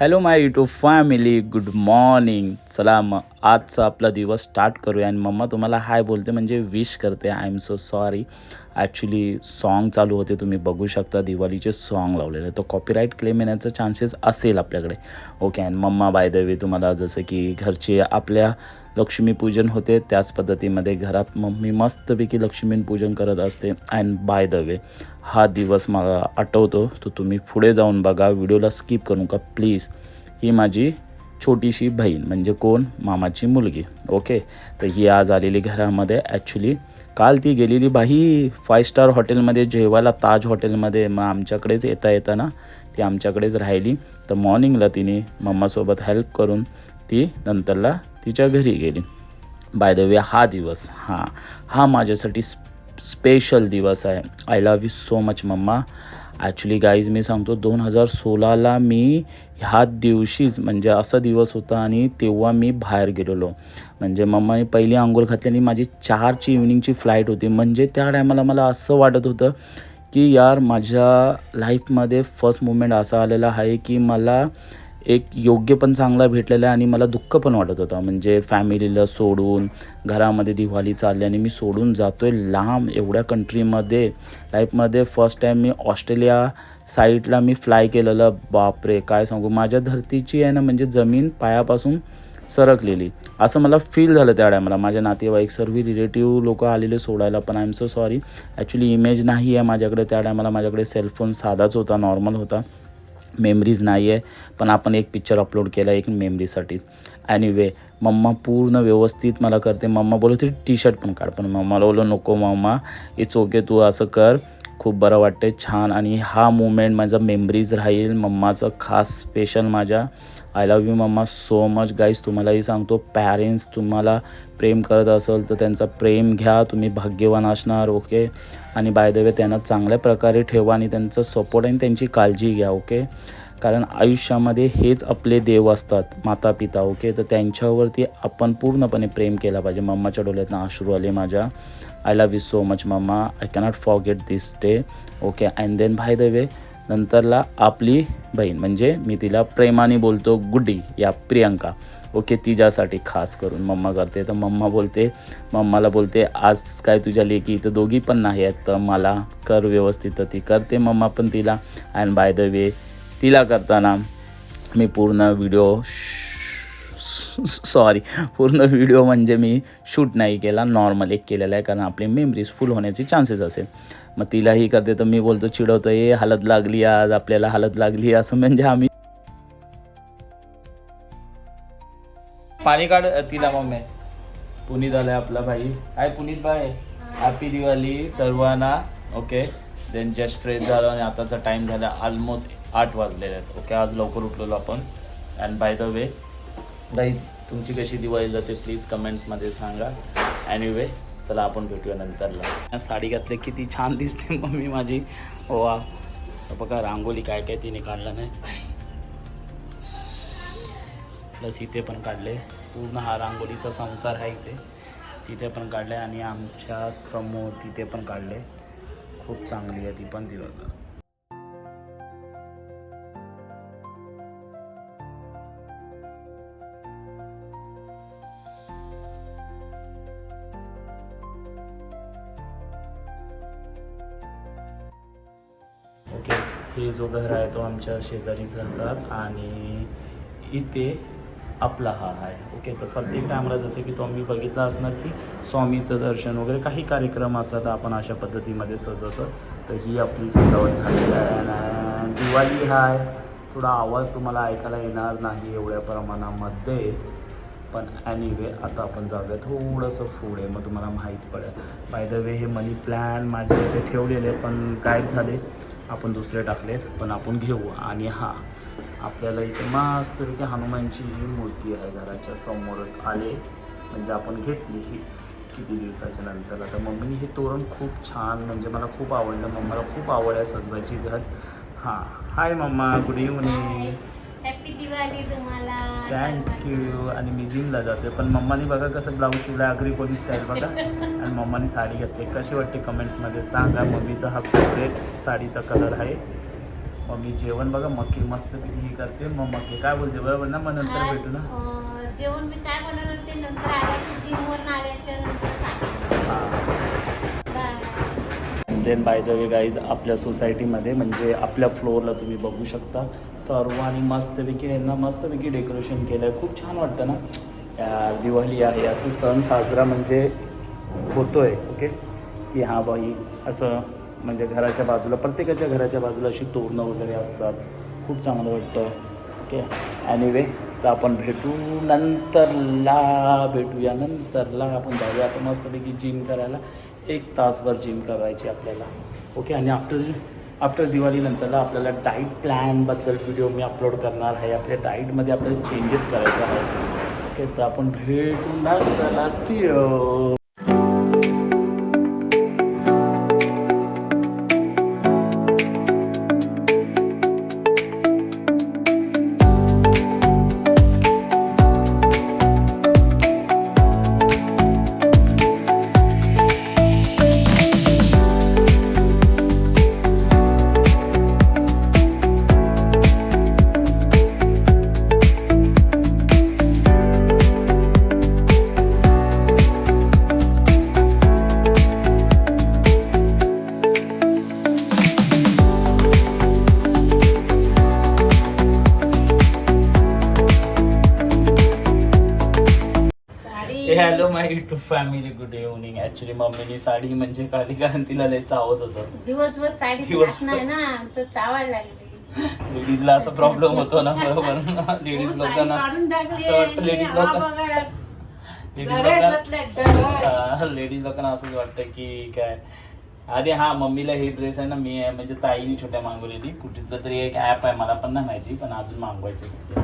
Hello my YouTube family good morning चला मग आजचा आपला दिवस स्टार्ट करूया. आणि मम्मा तुम्हाला हाय बोलते म्हणजे विश करते. I am so sorry actually song चालू होते तुम्ही बघू शकता दिवाळीचे सॉन्ग लावलेले. तर कॉपीराईट क्लेम येण्याचा चान्सेस असेल आपल्याकडे. Okay and mamma by the way तुम्हाला जसं की घरचे आपल्या लक्ष्मीपूजन होते त्याच पद्धतीमध्ये घरात मम्मी मस्तपैकी लक्ष्मीपूजन करत असते. अँड बाय द वे हा दिवस मला आठवतो तो तुम्ही पुढे जाऊन बघा व्हिडिओला स्किप करू का प्लीज ही माझी छोटीशी बहीण म्हणजे कोण? मामाची मुलगी. ओके तर ही आज आलेली घरामध्ये ॲक्च्युली काल ती गेलेली बाई फाय स्टार हॉटेलमध्ये जेवायला ताज हॉटेलमध्ये मग आमच्याकडेच येता येताना ती आमच्याकडेच राहिली. तर मॉर्निंगला तिने मम्मासोबत हेल्प करून ती नंतरला तिच्या घरी गेली. बाय द वे हा दिवस हां हा माझ्यासाठी स्पेशल दिवस आहे. I love you so much mamma. Actually guys मी सांगतो दोन हजार सोळाला मी ह्या दिवशीच म्हणजे असा दिवस होता आणि तेव्हा मी बाहेर गेलेलो. म्हणजे मम्माने पहिली आंघोळ घातली आणि माझी चारची इव्हनिंगची फ्लाईट होती. म्हणजे त्या टायमाला मला असं वाटत होतं की यार माझ्या लाईफमध्ये फर्स्ट मुमेंट असा आलेला आहे की मला एक योग्य पण चांगला भेटलेला आहे आणि मला दुःख पण वाटत होतं. म्हणजे फॅमिलीला सोडून घरामध्ये दिवाळी चालली आणि मी सोडून जातो आहे लांब एवढ्या कंट्रीमध्ये लाईफमध्ये फर्स्ट टाईम मी ऑस्ट्रेलिया साईडला मी फ्लाय केलेलं. बापरे काय सांगू? माझ्या धरतीची आहे ना म्हणजे जमीन पायापासून सरकलेली. असं मला फील झालं त्या टायमाला माझ्या नातेवाईक सर्व रिलेटिव्ह लोक आलेले सोडायला पण I am so sorry actually image नाही आहे माझ्याकडे. त्या टायमाला माझ्याकडे सेलफोन साधाच होता नॉर्मल होता. मेमरीज नाही आहे पण आपण एक पिक्चर अपलोड केला एक मेमरीसाठीच ॲनिवे मम्मा पूर्ण व्यवस्थित मला करते. मम्मा बोलत होती टी शर्ट पण काढ. पण मम्माला बोललो नको मम्मा इट्स ओके तू असं कर. खूप बरं वाटते छान. आणि हा मुमेंट माझा मेमरीज राहील मम्माचं खास स्पेशल माझ्या. I love you mamma so much guys तुम्हालाही सांगतो पॅरेंट्स तुम्हाला प्रेम करत असेल तर त्यांचा प्रेम घ्या. तुम्ही भाग्यवान असणार ओके आणि बाय द वे त्यांना चांगल्या प्रकारे ठेवा आणि त्यांचं सपोर्ट आणि त्यांची काळजी घ्या ओके कारण आयुष्यामध्ये हेच आपले देव असतात माता पिता ओके तर त्यांच्यावरती आपण पूर्णपणे प्रेम केला पाहिजे. मम्माच्या डोळ्यातनं आश्रू आले माझ्या. I love you so much mamma I cannot forget this day okay and then by the way नंतरला आपली बहीण म्हणजे मी तिला प्रेमाने बोलतो गुड्डी या प्रियंका. ओके तिच्यासाठी खास करून मम्मा करते. तर मम्मा बोलते मम्माला बोलते आज काय तुझ्या लेकी इथं दोघी पण नाही आहेत तर मला कर व्यवस्थित. तर ती करते मम्मा पण तिला. अँड बाय द वे तिला करताना मी पूर्ण व्हिडिओ सॉरी पूर्ण व्हिडिओ म्हणजे मी शूट नाही केला. नॉर्मल एक केलेला आहे कारण आपली मेमरीज फुल होण्याचे चान्सेस असेल. मग तिलाही करते तर मी बोलतो चिडवतो ए हालत लागली आज आपल्याला हालत लागली असं म्हणजे आम्ही पाणी काढ तिला मम्मी. पुनीत आलाय आपला भाई. हाय पुनीत भाई. हॅपी दिवाळी सर्वांना. ओके देन जस्ट फ्रेश झालं आणि आताचा टाईम झाला ऑलमोस्ट आठ वाजलेले आहेत. ओके आज लवकर उठलेलो आपण. And by the way guys तुमची कशी दिवाळी जाते प्लीज कमेंट्समध्ये सांगा. ॲनिवे चला आपण भेटूया नंतरला. साडी घातली किती छान दिसते मम्मी माझी. वा. बघा रांगोली काय काय तिने काढलं नाही. प्लस इथे पण काढले. पूर्ण हा रांगोळीचा संसार आहे इथे. तिथे पण काढले आणि आमच्यासमोर तिथे पण काढले. खूप चांगली आहे ती पण दिवस ओके. हे जो घर आहे तो आमच्या शेजारीच राहतात आणि इथे आपला हा आहे. ओके तर प्रत्येक टायमाला जसं की तुम्ही बघितलं असणार की स्वामीचं दर्शन वगैरे काही कार्यक्रम असला तर आपण अशा पद्धतीमध्ये सजवतो. तर ही आपली सजावट झालेली आहे दिवाळी हा आहे. थोडा आवाज तुम्हाला ऐकायला येणार नाही एवढ्या प्रमाणामध्ये. पण ॲनिवे आता आपण जाऊया. थोडंसं पुढे मग तुम्हाला माहीत पडेल. बाय द वे हे मनी प्लॅन माझे इथे ठेवलेले पण काय झाले. आपण दुसरे टाकलेत पण आपण घेऊ आणि हा. आपल्याला इथे मस्त की हनुमानची ही मूर्ती आहे घराच्या समोरच आले. म्हणजे आपण घेतली ही किती दिवसाच्या नंतर. आता मम्मीने हे तोरण खूप छान म्हणजे मला खूप आवडलं. मम्माला खूप आवड आहे सजवायची घर हां. Hi mamma. Good evening happy Diwali तुम्हाला? थँक्यू आणि मी जिमला जाते पण मम्मानी बघा कसं ब्लाऊज शिवला अग्री पोलीस स्टाईल बघा. आणि मम्मानी साडी घेतली. कशी वाटते कमेंट्समध्ये सांगा. मम्मीचा हा फेवरेट साडीचा कलर आहे. मग मी जेवण बघा मक्की मस्तपैकी ही करते. मग मक्की काय बोलते बरोबर ना मग नंतर भेटू ना. जेवण मी काय बनवणार ते नंतर आल्याच्या जिमवरून आल्याच्यानंतर सांगेन. Then by the way guys आपल्या सोसायटीमध्ये म्हणजे आपल्या फ्लोअरला तुम्ही बघू शकता. सर्वांनी मस्तपैकी यांना मस्तपैकी डेकोरेशन केलं आहे खूप छान वाटतं ना? यार दिवाळी आहे असं सण साजरा म्हणजे होतो आहे ओके की हां बाई असं म्हणजे घराच्या बाजूला प्रत्येकाच्या घराच्या बाजूला अशी तोरणं वगैरे असतात. खूप चांगलं वाटतं ओके ॲनिवे तर आपण भेटू नंतरला भेटूया नंतरला. आपण जाऊया आपण मस्तपैकी जिम करायला. एक तासभर जिम करायची आपल्याला. ओके आणि आफ्टर आफ्टर दिवाळीनंतरला आपल्याला डाईट प्लॅनबद्दल व्हिडिओ मी अपलोड करणार आहे. आपल्या डाईटमध्ये आपल्याला चेंजेस करायचं आहे. ओके तर आपण भेटून नंतरला see hello my YouTube family good evening actually मम्मीनी sari म्हणजे काढली कारण तिला लय चावत होतं. दिवसभर साडी नाही ना तर चावायला लागली. लेडीजला असा प्रॉब्लेम होतो ना बरोबर ना? लेडीज हो, साडी लोकांना काढून असं वाटतं लेडीज हा लोक बघा, लेडीज लोकांना घातलाय. लेडीज लोकांना असंच वाटतं की काय? अरे हा मम्मीला हे ड्रेस आहे ना मी आहे म्हणजे ताईने छोट्या मागवलेली. कुठे तरी एक ऍप आहे मला पण नाही माहिती पण अजून मागवायचं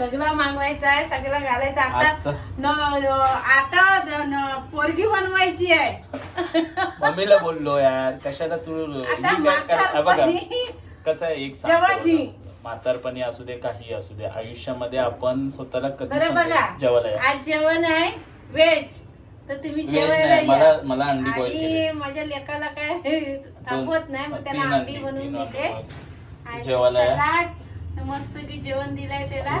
सगळं मागवायचं आहे सगळं घालायचं आता न आता न- पोरगी बनवायची आहे मम्मीला बोललो यार कशाला तू ही आता काय कर- हा बघा म्हातारपणी कसं आहे एक सांगतो जेवायची. बघा. म्हातारपणी असू दे काही असू दे आयुष्यामध्ये आपण स्वतःला कधी बरं समजेल बघा जेवायला या. आज जेवण आहे व्हेज तर तुम्ही Veg जेवायला नाही, या. मला मला अंडी बॉईल आणि केली माझ्या लेकाला काय थांबवत नाही मग त्याला तीन अंडी अंडी, बनवून तीन देते अंडी. आणि जेवायला या. सलाड मस्त की जेवण दिलंय त्याला.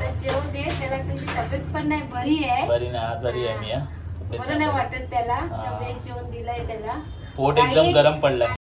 तर जेवू दे त्याला त्याची तब्येत पण नाही बरी आहे. बरी नाही आजारी आहे मी. तब्येत बरं नाही. वाटत त्याला. व्हेज जेवण दिलंय त्याला. पोट एकदम गरम पडलाय.